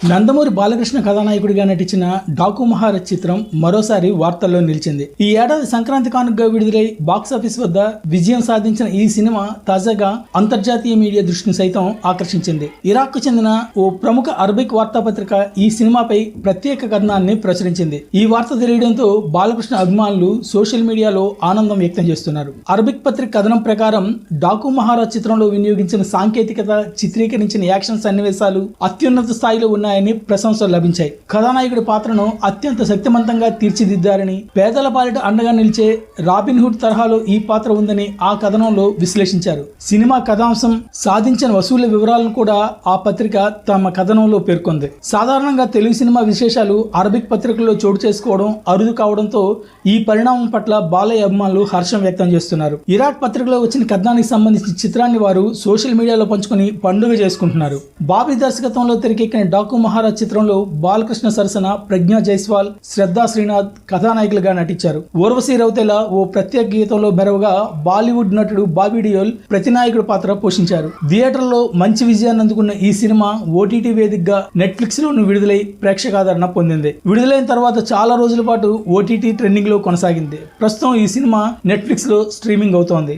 నందమూరి బాలకృష్ణ కథానాయకుడిగా నటించిన డాకు మహారాజ్ చిత్రం మరోసారి వార్తల్లో నిలిచింది. ఈ ఏడాది సంక్రాంతి కానుకగా విడుదలై బాక్సాఫీస్ వద్ద విజయం సాధించిన ఈ సినిమా తాజాగా అంతర్జాతీయ మీడియా దృష్టిని సైతం ఆకర్షించింది. ఇరాక్కు చెందిన ఓ ప్రముఖ అరబిక్ వార్తాపత్రిక ఈ సినిమాపై ప్రత్యేక కథనాన్ని ప్రచురించింది. ఈ వార్త తెలియడంతో బాలకృష్ణ అభిమానులు సోషల్ మీడియాలో ఆనందం వ్యక్తం చేస్తున్నారు. అరబిక్ పత్రిక కథనం ప్రకారం డాకు మహారాజ్ చిత్రంలో వినియోగించిన సాంకేతికత చిత్రీకరించిన యాక్షన్ సన్నివేశాలు అత్యున్నత స్థాయిలో ఉన్న ఉన్నాయని ప్రశంసలు లభించాయి. కథానాయకుడి పాత్రను అత్యంత శక్తివంతంగా తీర్చిదిద్దారని పేదల పాలిట అండగా నిలిచే రాబిన్ హుడ్ తరహాలో ఈ పాత్ర ఉందని ఆ కథనంలో విశ్లేషించారు. సినిమా కథాంశం సాధించిన వసూళ్ళ వివరాలను కూడా ఆ పత్రిక తమ కథనంలో పేర్కొంది. సాధారణంగా తెలుగు సినిమా విశేషాలు అరబిక్ పత్రికల్లో చోటు చేసుకోవడం అరుదు కావడంతో ఈ పరిణామం పట్ల బాలయ్య అభిమానులు హర్షం వ్యక్తం చేస్తున్నారు. ఇరాక్ పత్రికలో వచ్చిన కథనానికి సంబంధించిన చిత్రాన్ని వారు సోషల్ మీడియాలో పంచుకొని పండుగ చేసుకుంటున్నారు. బాబీ దర్శకత్వంలో తెరకెక్కిన డాకు మహారాజ్ చిత్రంలో బాలకృష్ణ సరసన ప్రజ్ఞా జైస్వాల్ శ్రద్ధా శ్రీనాథ్ కథానాయకులుగా నటించారు. ఊర్వశీ రౌతేల ఓ ప్రత్యేక గీతంలో మెరవగా బాలీవుడ్ నటుడు బాబీ డియోల్ ప్రతినాయకుడు పాత్ర పోషించారు. థియేటర్లో మంచి విజయాన్ని అందుకున్న ఈ సినిమా ఓటీటీ వేదికగా నెట్ఫ్లిక్స్ లోను విడుదలై ప్రేక్షకాదరణ పొందింది. విడుదలైన తర్వాత చాలా రోజుల పాటు ఓటీటీ ట్రెండింగ్లో కొనసాగింది. ప్రస్తుతం ఈ సినిమా నెట్ఫ్లిక్స్లో స్ట్రీమింగ్ అవుతోంది.